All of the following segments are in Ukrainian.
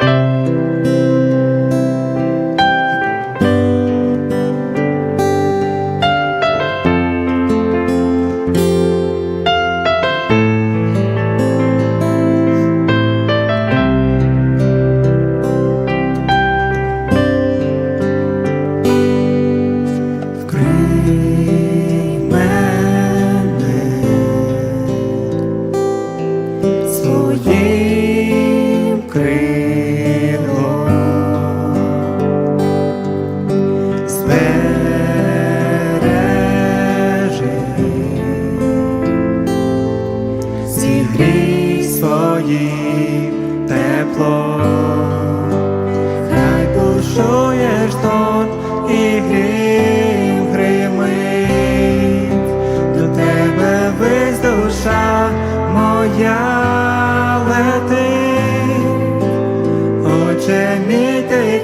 free. тепло, хай бушуєш тон і грім гримить, до тебе весь душа моя летить, Отче мій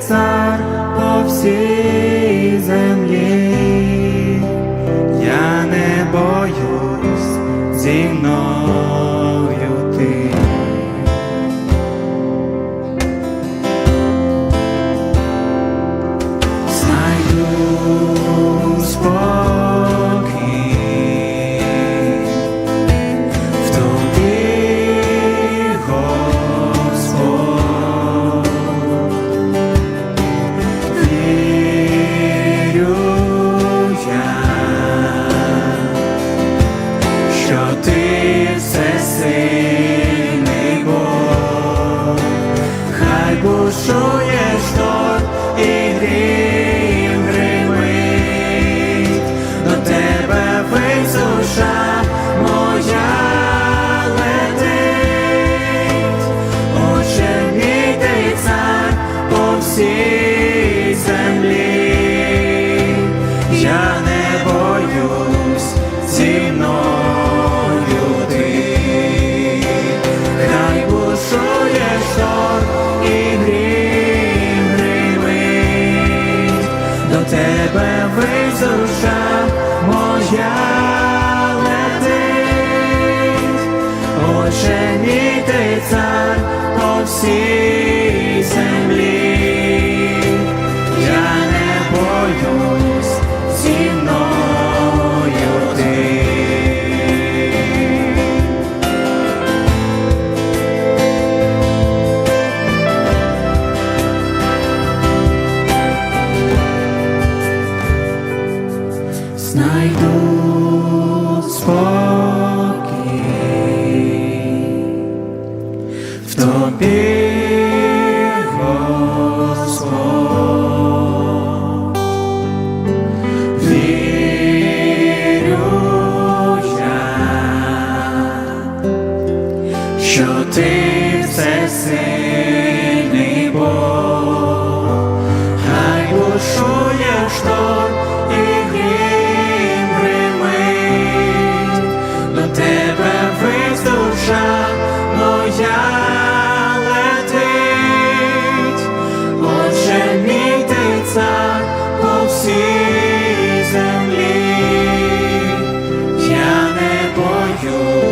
цар по всій. Знайду спокій. В тобі, Господь, вірю я, що ти землі я не боюсь.